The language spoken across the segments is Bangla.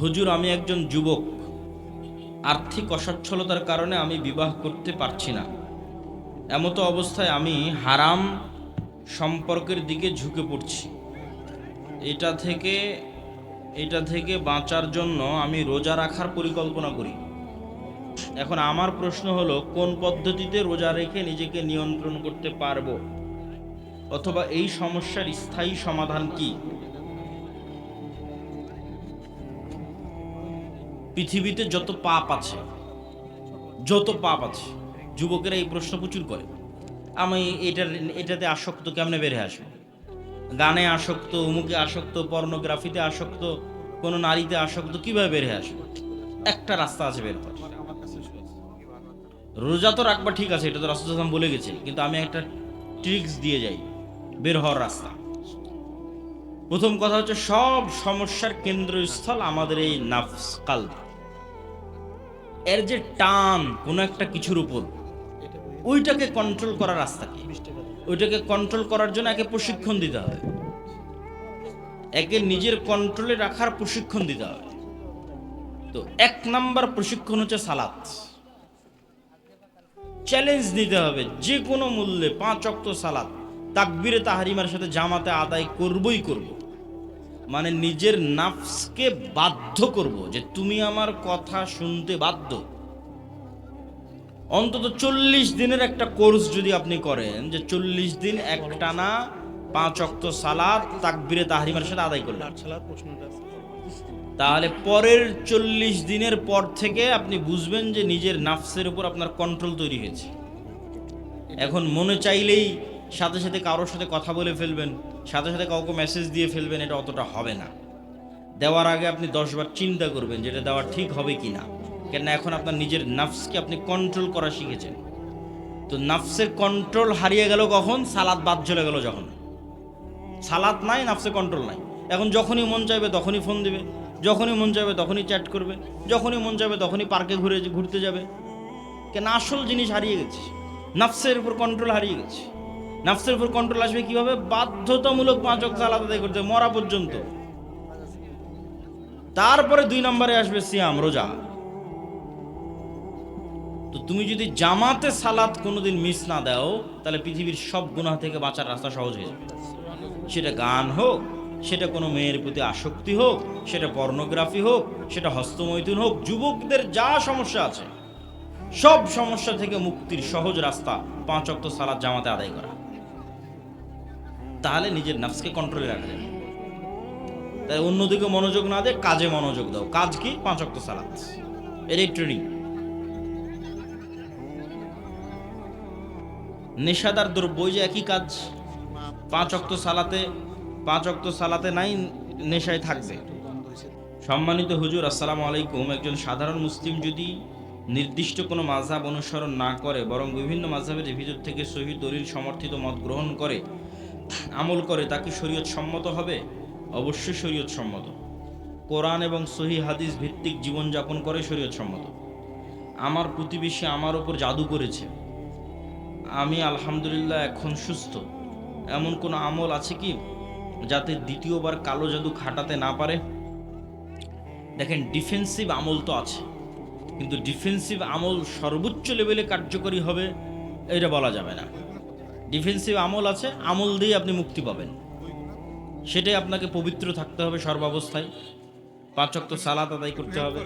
হুজুর, আমি একজন যুবক। আর্থিক অসচ্ছলতার কারণে আমি বিবাহ করতে পারছি না। এমতো অবস্থায় আমি হারাম সম্পর্কের দিকে ঝুঁকে পড়ছি। এটা থেকে এটা থেকে বাঁচার জন্য আমি রোজা রাখার পরিকল্পনা করি। এখন আমার প্রশ্ন হলো, কোন পদ্ধতিতে রোজা রেখে নিজেকে নিয়ন্ত্রণ করতে পারব? অথবা এই সমস্যার স্থায়ী সমাধান কি? পৃথিবীতে যত পাপ আছে, যত পাপ আছে, যুবকেরা এই প্রশ্ন প্রচুর করে। আমি এটার, এটাতে আসক্ত কেমনে বেড়ে আসব? গানে আসক্ত, অমুকে আসক্ত, পর্নোগ্রাফিতে আসক্ত, কোনো নারীতে আসক্ত, কীভাবে হয়ে আসবে? একটা রাস্তা আছে বের করার রোজা তো রাখবা ঠিক আছে, এটা তো রাসুলাম বলে গেছে কিন্তু আমি একটা ট্রিক্স দিয়ে যাই, বের হওয়ার রাস্তা। প্রথম কথা হচ্ছে, সব সমস্যার কেন্দ্রস্থল আমাদের এই নাফস কাল এর যে টান কোনো একটা কিছুর উপর, ওইটাকে কন্ট্রোল করার রাস্তা কি? ওইটাকে কন্ট্রোল করার জন্য একে প্রশিক্ষণ দিতে হবে। একে নিজের কন্ট্রোলে রাখার প্রশিক্ষণ দিতে হবে। তো এক নাম্বার প্রশিক্ষণ হচ্ছে সালাত। চ্যালেঞ্জ নিতে হবে যে কোনো মূল্যে পাঁচ অক্ত সালাত। তাকবিরে তাহারিমার সাথে জামাতে আদায় করবই করব। মানে নিজের নাফসকে বাধ্য করব যে তুমি আমার কথা শুনতে বাধ্য। অন্তত চল্লিশ দিনের একটা কোর্স যদি আপনি করেন যে চল্লিশ দিন একটানা পাঁচ অক্ত সালাদ তাকবিরে তাহারিমার সাথে আদায় করলেন। তাহলে পরের চল্লিশ দিনের পর থেকে আপনি বুঝবেন যে নিজের নাফসের উপর আপনার কন্ট্রোল তৈরি হয়েছে। এখন মনে চাইলেই সাথে সাথে কারোর সাথে কথা বলে ফেলবেন, সাথে সাথে কাউকে মেসেজ দিয়ে ফেলবেন, এটা অতটা হবে না। দেওয়ার আগে আপনি দশবার চিন্তা করবেন যেটা দেওয়া ঠিক হবে কি না কেন এখন আপনার নিজের নাফসকে আপনি কন্ট্রোল করা শিখেছেন। তো নাফসের কন্ট্রোল হারিয়ে গেল কখন? সালাদ বাদ চলে গেল যখন। সালাদ নাই নাফসে কন্ট্রোল নাই। এখন যখনই মন চাইবে তখনই ফোন দিবে। যখনই মন চাইবে তখনই চ্যাট করবে। যখনই মন চাইবে তখনই পার্কে ঘুরে, ঘুরতে যাবে। কেন আসল জিনিস হারিয়ে গেছে। নাফসের উপর কন্ট্রোল হারিয়ে গেছে। নাফসের উপর কন্ট্রোল আসবে কীভাবে? বাধ্যতামূলক পাঁচ অক্ট সালাদ আদায় করতে মরা পর্যন্ত। তারপরে দুই নম্বরে আসবে সিয়াম, রোজা। তো তুমি যদি জামাতে সালাত কোনোদিন মিস না দাও, তাহলে পৃথিবীর সব গুনাহ থেকে বাঁচার রাস্তা সহজ হয়ে যাবে। সেটা গান হোক, সেটা কোনো মেয়ের প্রতি আসক্তি হোক, সেটা পর্নোগ্রাফি হোক, সেটা হস্তমৈথুন হোক, যুবকদের যা সমস্যা আছে, সব সমস্যা থেকে মুক্তির সহজ রাস্তা পাঁচ অক্ত সালাদ জামাতে আদায় করা। তাহলে নিজের নাফসকে কন্ট্রোলে রাখা যাবে তাই অন্যদিকে মনোযোগ না দিয়ে কাজে মনোযোগ দাও। কাজ কি? পাঁচ অক্ত সালাদ এটাই ট্রেনিং নেশাদার দ্রব্য যে একই কাজ। পাঁচ অক্ত সালাতে, পাঁচ অক্ত সালাতে নাই, নেশায় থাকবে। সম্মানিত হুজুর, আসসালামু আলাইকুম। একজন সাধারণ মুসলিম যদি নির্দিষ্ট কোনো মাঝহাব অনুসরণ না করে, বরং বিভিন্ন মাঝহাবের ভিতর থেকে সহি দলিল সমর্থিত মত গ্রহণ করে আমল করে তাকে শরীয়ত সম্মত হবে? অবশ্যই শরীয়ত সম্মত। কোরআন এবং সহি হাদিস ভিত্তিক জীবনযাপন করে শরীয়ত সম্মত। আমার প্রতিবেশী আমার ওপর জাদু করেছে। আমি আলহামদুলিল্লাহ এখন সুস্থ। এমন কোনো আমল আছে কি যাতে দ্বিতীয়বার কালো জাদু খাটাতে না পারে? দেখেন ডিফেন্সিভ আমল তো আছে। কিন্তু ডিফেন্সিভ আমল সর্বোচ্চ লেভেলে কার্যকরী হবে এটা বলা যাবে না। ডিফেন্সিভ আমল আছে, আমল দিয়ে আপনি মুক্তি পাবেন। সেটাই আপনাকে পবিত্র থাকতে হবে সর্বাবস্থায়। পাঁচক্ত সালাত আদায় করতে হবে।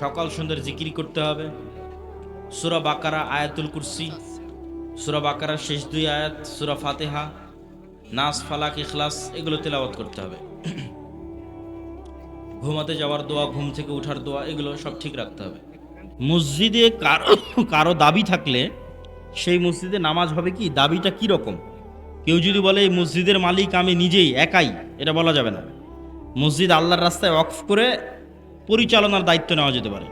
সকাল সন্ধ্যার জিকির করতে হবে। সুরা বাকারা, আয়াতুল কুরসি। সুরা বাকারার শেষ দুই আয়াত, সুরা ফাতেহা, নাস, ফালাক, ইখলাস, এগুলো তেলাওয়াত করতে হবে। ঘুমাতে যাওয়ার দোয়া, ঘুম থেকে ওঠার দোয়া, এগুলো সব ঠিক রাখতে হবে। মসজিদে কারও কারও দাবি থাকলে সেই মসজিদে নামাজ হবে কি? দাবিটা কি রকম? কেউ যদি বলে, এই মসজিদের মালিক আমি নিজেই, একাই, এটা বলা যাবে না। মসজিদ আল্লাহর রাস্তায় অফ করে পরিচালনার দায়িত্ব নেওয়া যেতে পারে।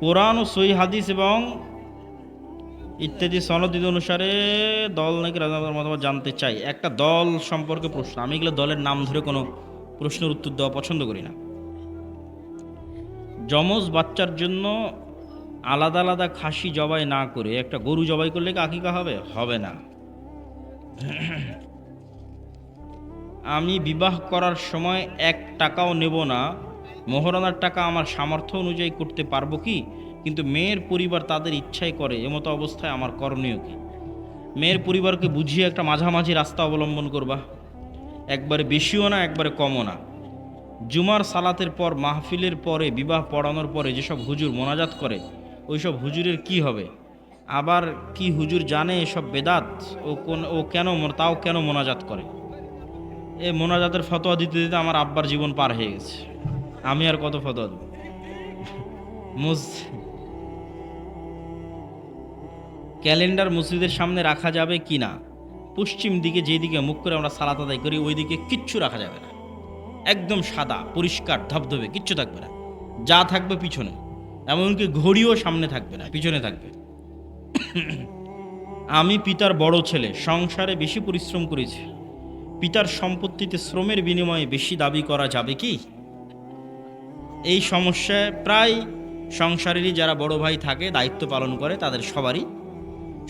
কোরআন ও সই হাদিস এবং ইত্যাদি সনদ অনুসারে দল নাকি রাজার মতামত জানতে চাই। একটা দল সম্পর্কে প্রশ্ন। আমি এগুলো দলের নাম ধরে কোনো প্রশ্নের উত্তর দেওয়া পছন্দ করি না। যমজ বাচ্চার জন্য আলাদা আলাদা খাসি জবাই না করে একটা গরু জবাই করলে কি আকিকা হবে? হবে না। আমি বিবাহ করার সময় এক টাকাও নেব না। মোহরানার টাকা আমার সামর্থ্য অনুযায়ী করতে পারব কি? কিন্তু মেয়ের পরিবার তাদের ইচ্ছাই করে, এমতো অবস্থায় আমার করণীয় কি? মেয়ের পরিবারকে বুঝিয়ে একটা মাঝামাঝি রাস্তা অবলম্বন করবা। একবারে বেশিও না, একবারে কমও না। জুমার সালাতের পর, মাহফিলের পরে, বিবাহ পড়ানোর পরে যেসব হুজুর মোনাজাত করে ওইসব হুজুরের কি হবে? আবার কি হুজুর জানে এসব বেদাত? ও কোন, ও কেন তাও কেন মোনাজাত করে? এ মোনাজাতের ফতোয়া দিতে দিতে আমার আব্বার জীবন পার হয়ে গেছে। আমি আর কত ফতোয়া দেব? ক্যালেন্ডার মসজিদের সামনে রাখা যাবে কি না? পশ্চিম দিকে যেদিকে মুখ করে আমরা সালাত আদায় করি, ওই দিকে কিচ্ছু রাখা যাবে না। একদম সাদা, পরিষ্কার, ধবধবে, কিচ্ছু থাকবে না। যা থাকবে পিছনে। এমনকি ঘড়িও সামনে থাকবে না, পিছনে থাকবে। আমি পিতার বড় ছেলে, সংসারে বেশি পরিশ্রম করেছি। পিতার সম্পত্তিতে শ্রমের বিনিময়ে বেশি দাবি করা যাবে কি? এই সমস্যায় প্রায় সংসারেরই যারা বড় ভাই থাকে, দায়িত্ব পালন করে, তাদের সবারই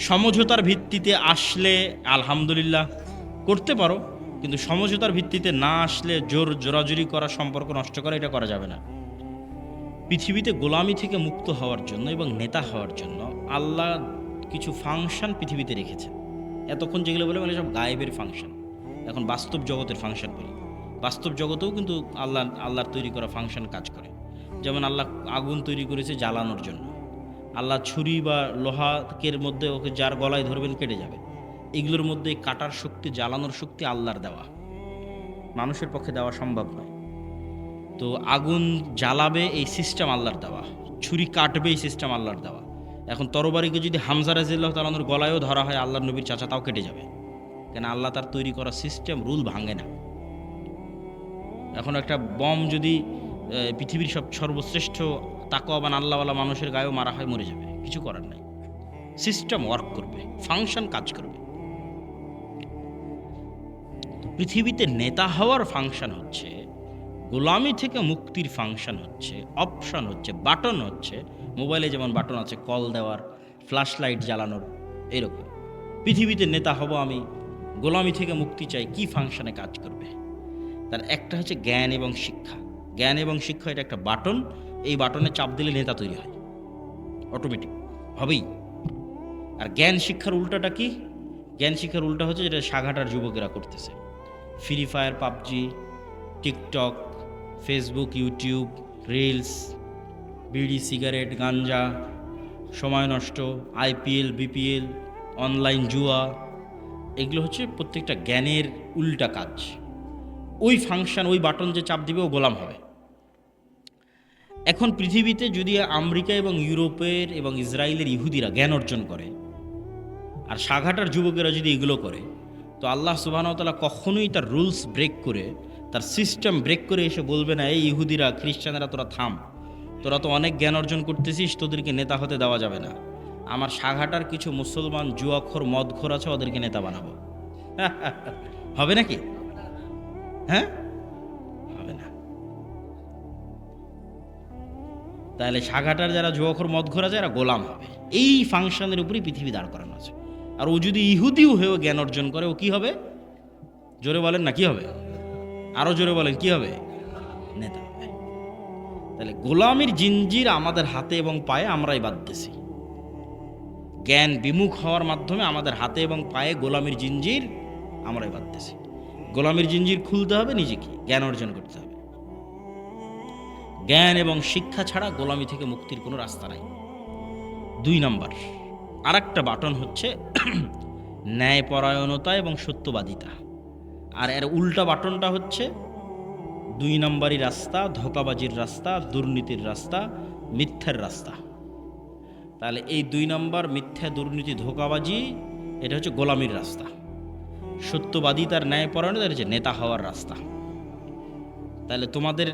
সমঝোতার ভিত্তিতে আসলে আলহামদুলিল্লাহ করতে পারো, কিন্তু সমঝোতার ভিত্তিতে না আসলে জোর জোরাজুরি করা সম্পর্ক নষ্ট করা, এটা করা যাবে না। পৃথিবীতে গোলামি থেকে মুক্ত হওয়ার জন্য এবং নেতা হওয়ার জন্য আল্লাহ কিছু ফাংশন পৃথিবীতে রেখেছেন। এতক্ষণ যেগুলো বলে সব গায়েবের ফাংশন এখন বাস্তব জগতের ফাংশন বলি। বাস্তব জগতেও কিন্তু আল্লাহ, আল্লাহর তৈরি করা ফাংশন কাজ করে। যেমন আল্লাহ আগুন তৈরি করেছে জ্বালানোর জন্য। আল্লাহ ছুরি বা লোহাকের মধ্যে ওকে যার গলায় ধরবেন কেটে যাবে। এগুলোর মধ্যে কাটার শক্তি, জ্বালানোর শক্তি আল্লাহর দেওয়া। মানুষের পক্ষে দেওয়া সম্ভব নয়। তো আগুন জ্বালাবে এই সিস্টেম আল্লাহর দেওয়া। ছুরি কাটবে এই সিস্টেম আল্লাহর দেওয়া। এখন তরবারিকে যদি হামজা রাজিল্লাহ তালানোর গলায়ও ধরা হয়, আল্লাহর নবীর চাচা তাও কেটে যাবে। কেন আল্লাহ তার তৈরি করা সিস্টেম রুল ভাঙে না। এখন একটা বম যদি পৃথিবীর সব সর্বশ্রেষ্ঠ তাকওয়াবান, আল্লাহওয়ালা মানুষের গায়েও মারা হয়, মরে যাবে। কিছু করার নাই। সিস্টেম ওয়ার্ক করবে ফাংশন কাজ করবে। পৃথিবীতে নেতা হওয়ার ফাংশন হচ্ছে গোলামি থেকে মুক্তির ফাংশন হচ্ছে অপশন হচ্ছে বাটন হচ্ছে। মোবাইলে যেমন বাটন আছে কল দেওয়ার ফ্ল্যাশ লাইট জ্বালানোর, এরকম। পৃথিবীতে নেতা হব আমি, গোলামি থেকে মুক্তি চাই, কি ফাংশনে কাজ করবে? তার একটা হচ্ছে জ্ঞান এবং শিক্ষা। জ্ঞান এবং শিক্ষা এটা একটা বাটন এই বাটনে চাপ দিলে নেতা তৈরি হয়। অটোমেটিক হবেই। আর জ্ঞান শিক্ষার উল্টাটা কি? জ্ঞান শিক্ষার উল্টা হচ্ছে যেটা সাঘাটার যুবকেরা করতেছে। Free fire PUBG TikTok Facebook YouTube reels বিড়ি, সিগারেট, গাঞ্জা, সময় নষ্ট আইপিএল বিপিএল অনলাইন জুয়া, এগুলো হচ্ছে প্রত্যেকটা জ্ঞানের উল্টা কাজ। ওই ফাংশন ওই বাটন যে চাপ দিবে, ও গোলাম হবে। এখন পৃথিবীতে যদি আমেরিকা এবং ইউরোপের এবং ইসরায়েলের ইহুদিরা জ্ঞান অর্জন করে, আর সাঘাটার যুবকেরা যদি এগুলো করে, তো আল্লাহ সুবাহতালা কখনোই তার রুলস ব্রেক করে তার সিস্টেম ব্রেক করে এসে বলবে না, এই ইহুদিরা, খ্রিস্টানেরা, তোরা থাম। তোরা তো অনেক জ্ঞান অর্জন করতেছিস, তোদেরকে নেতা হতে দেওয়া যাবে না। আমার সাঘাটার কিছু মুসলমান জুয়াখোর, মদখোর আছে, ওদেরকে নেতা বানাবো। হবে নাকি? হ্যাঁ? হবে না। তাহলে সাঘাটার যারা জুয়াখোর, মদখোর আছে, এরা গোলাম হবে। এই ফাংশনের উপরই পৃথিবী দাঁড় করানো আছে। আর ও যদি ইহুদিও হয়েও জ্ঞান অর্জন করে, ও কি হবে? জোরে বলেন না, কি হবে? আরও জোরে বলেন, কি হবে? নেতা হবে। তাহলে গোলামির জিঞ্জির আমাদের হাতে এবং পায়ে আমরাই বাঁধতেছি। জ্ঞান বিমুখ হওয়ার মাধ্যমে আমাদের হাতে এবং পায়ে গোলামির জিঞ্জির আমরাই বাঁধতেছি। গোলামির জিঞ্জির খুলতে হবে নিজেকে, জ্ঞান অর্জন করতে হবে। জ্ঞান এবং শিক্ষা ছাড়া গোলামি থেকে মুক্তির কোনো রাস্তা নাই। দুই নাম্বার আর একটা বাটন হচ্ছে ন্যায়পরায়ণতা এবং সত্যবাদিতা। আর এর উল্টা বাটনটা হচ্ছে দুই নম্বরই রাস্তা, ধোকাবাজির রাস্তা, দুর্নীতির রাস্তা, মিথ্যার রাস্তা। তাহলে এই দুই নম্বর মিথ্যা, দুর্নীতি, ধোকাবাজি, এটা হচ্ছে গোলামির রাস্তা। সত্যবাদিতার ন্যায়পরায়ণতা এটা হচ্ছে নেতা হওয়ার রাস্তা। তাহলে তোমাদের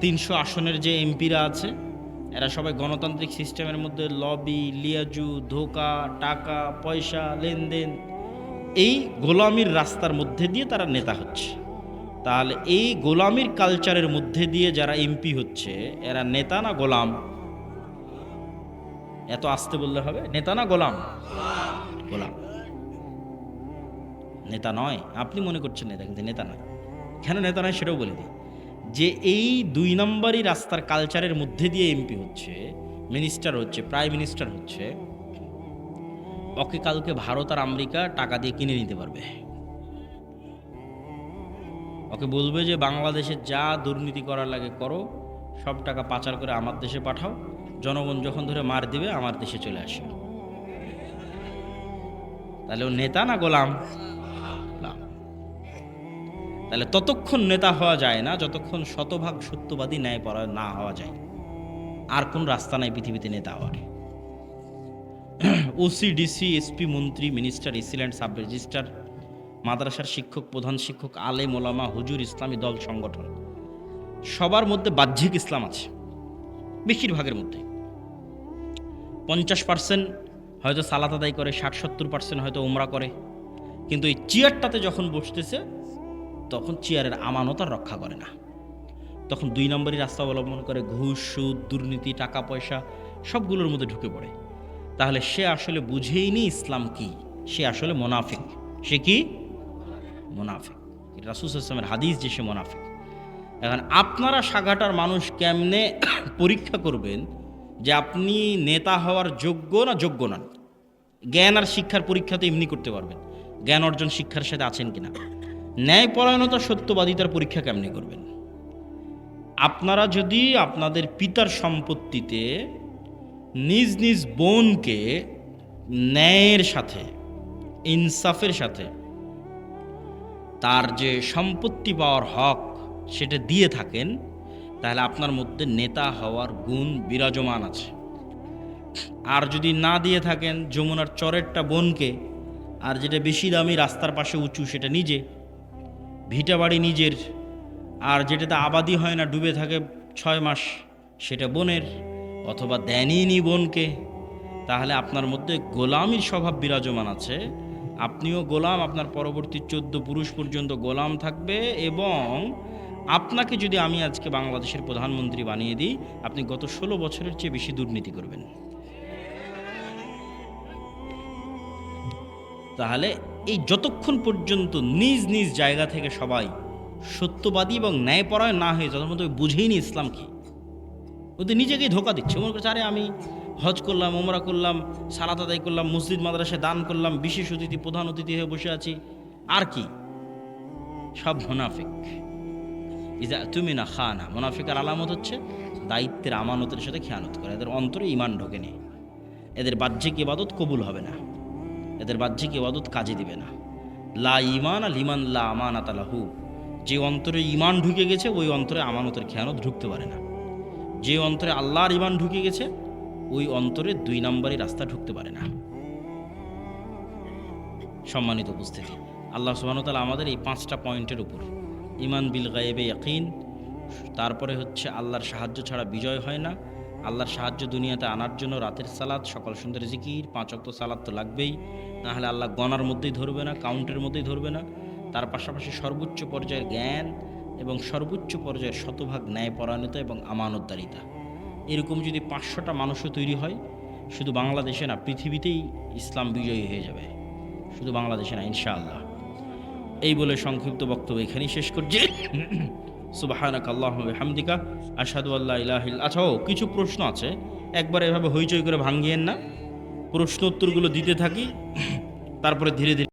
তিনশো আসনের যে এমপিরা আছে, এরা সবাই গণতান্ত্রিক সিস্টেমের মধ্যে, লবি, লিয়াজু, ধোকা, টাকা, পয়সা, লেনদেন এই গোলামির রাস্তার মধ্যে দিয়ে তারা নেতা হচ্ছে। তাহলে এই গোলামির কালচারের মধ্যে দিয়ে যারা এমপি হচ্ছে, এরা নেতা না গোলাম? এত আসতে বললে হবে? নেতা না গোলাম? গোলাম। নেতা নয়। আপনি মনে করছেন নেতা, কিন্তু নেতা নয় কেন নেতা নয় সেটাও বলে দিই। যে এই দুই নম্বরই রাস্তার কালচারের মধ্যে দিয়ে এমপি হচ্ছে, মিনিস্টার হচ্ছে, প্রাইম মিনিস্টার হচ্ছে ওকে কালকে ভারত আর আমেরিকা টাকা দিয়ে কিনে নিতে পারবে। ওকে বলবে যে, বাংলাদেশে যা দুর্নীতি করার লাগে করো, সব টাকা পাচার করে আমার দেশে পাঠাও। জনগণ যখন ধরে মার দিবে, আমার দেশে চলে আসে তাহলে ও নেতা না গোলাম। তাহলে ততক্ষণ নেতা হওয়া যায় না, যতক্ষণ শতভাগ সত্যবাদী ন্যায় পড়া না হওয়া যায়। আর কোন রাস্তা নাই পৃথিবীতে নেতা হওয়ার। ওসি, ডিসি, এসপি, মন্ত্রী, minister AC land sub registrar, মাদ্রাসার শিক্ষক, প্রধান শিক্ষক আলে মোলামা হুজুর, ইসলামী দল, সংগঠন। সবার মধ্যে বাহ্যিক ইসলাম আছে, বেশিরভাগের মধ্যে। পঞ্চাশ পার্সেন্ট হয়তো সালাত আদায় করে, ষাট সত্তর পার্সেন্ট হয়তো উমরা করে। কিন্তু এই চেয়ারটাতে যখন বসতেছে, তখন চেয়ারের আমানত আর রক্ষা করে না। তখন দুই নম্বরই রাস্তা অবলম্বন করে, ঘুষ, সুদ, দুর্নীতি, টাকা, পয়সা, সবগুলোর মধ্যে ঢুকে পড়ে। তাহলে সে আসলে বুঝেইনি ইসলাম কি? সে আসলে মোনাফিক। সে কি? মোনাফিক। রাসুল ইসলামের হাদিস যে সে মোনাফিক। এখন আপনারা সাগাটার মানুষ কেমনে পরীক্ষা করবেন যে আপনি নেতা হওয়ার যোগ্য না যোগ্য নন? জ্ঞান আর শিক্ষার পরীক্ষা তো এমনি করতে পারবেন। জ্ঞান অর্জন শিক্ষার সাথে আছেন কিনা? ন্যায়পরায়ণতা, সত্যবাদিতার পরীক্ষা কেমনে করবেন? আপনারা যদি আপনাদের পিতার সম্পত্তিতে নিজ নিজ বোনকে ন্যায়ের সাথে, ইনসাফের সাথে তার যে সম্পত্তি পাওয়ার হক সেটা দিয়ে থাকেন, তাহলে আপনার মধ্যে নেতা হওয়ার গুণ বিরাজমান আছে। আর যদি না দিয়ে থাকেন যমুনার চরেরটা বোনকে, আর যেটা বেশি দামি রাস্তার পাশে উঁচু সেটা নিজে, ভিটা বাড়ি নিজের, আর যেটাতে আবাদি হয় না, ডুবে থাকে ছয় মাস, সেটা বোনের অথবা দেনইনি বোনকে, তাহলে আপনার মধ্যে গোলামির স্বভাব বিরাজমান আছে। আপনিও গোলাম, আপনার পরবর্তী চোদ্দ পুরুষ পর্যন্ত গোলাম থাকবে এবং আপনাকে যদি আমি আজকে বাংলাদেশের প্রধানমন্ত্রী বানিয়ে দিই, আপনি গত ষোলো বছরের চেয়ে বেশি দুর্নীতি করবেন। তাহলে এই যতক্ষণ পর্যন্ত নিজ নিজ জায়গা থেকে সবাই সত্যবাদী এবং ন্যায়পরায়ণ না হয়ে পর্যন্ত বুঝেই নি ইসলাম কি ওদের নিজেকেই ধোকা দিচ্ছে। মনে করছে, আরে আমি হজ করলাম ওমরা করলাম, সালাত আদায় করলাম, মসজিদ, মাদ্রাসায় দান করলাম, বিশেষ অতিথি, প্রধান অতিথি হয়ে বসে আছি। আর কি? সব মোনাফিক। ইজা তুমি না খা না মোনাফিকার আলামত হচ্ছে দায়িত্বের আমানতের সাথে খেয়ানত করে। এদের অন্তরে ইমান ঢোকে ঢোকেনি এদের বাহ্যিক ইবাদত কবুল হবে না। এদের বাহ্যিক ইবাদত কাজে দিবে না। লা ইমান আল ইমান লা আমানাত আলাহু। যে অন্তরে ইমান ঢুকে গেছে, ওই অন্তরে আমানতের খেয়ানত ঢুকতে পারে না। যে অন্তরে আল্লাহর ইমান ঢুকে গেছে, ওই অন্তরে দুই নম্বরই রাস্তা ঢুকতে পারে না। সম্মানিত উপস্থিতি, আল্লাহ সুবাহতাল আমাদের এই পাঁচটা পয়েন্টের উপর ইমান বিল গায়েবে ইয়াকিন, তারপরে হচ্ছে আল্লাহর সাহায্য ছাড়া বিজয় হয় না, আল্লাহর সাহায্য দুনিয়াতে আনার জন্য রাতের সালাদ সকাল সুন্দর জিকির, পাঁচ অক্ত সালাদ তো লাগবেই, নাহলে আল্লাহ গণার মধ্যেই ধরবে না কাউন্টের মধ্যেই ধরবে না, তার পাশাপাশি সর্বোচ্চ পর্যায়ের জ্ঞান এবং সর্বোচ্চ পর্যায়ের শতভাগ ন্যায়পরায়ণতা এবং আমানতদারিতা। এরকম যদি পাঁচশোটা মানুষও তৈরি হয়, শুধু বাংলাদেশে না, পৃথিবীতেই ইসলাম বিজয়ী হয়ে যাবে। শুধু বাংলাদেশে না, ইনশাআল্লাহ। এই বলে সংক্ষিপ্ত বক্তব্য এখানেই শেষ করছি। হামদিকা আসাদু আল্লাহ ইলাহিল আচ্ছা ও, কিছু প্রশ্ন আছে। একবার এভাবে হইচই করে ভাঙ্গিয়েন না। প্রশ্ন উত্তরগুলো দিতে থাকি, তারপরে ধীরে ধীরে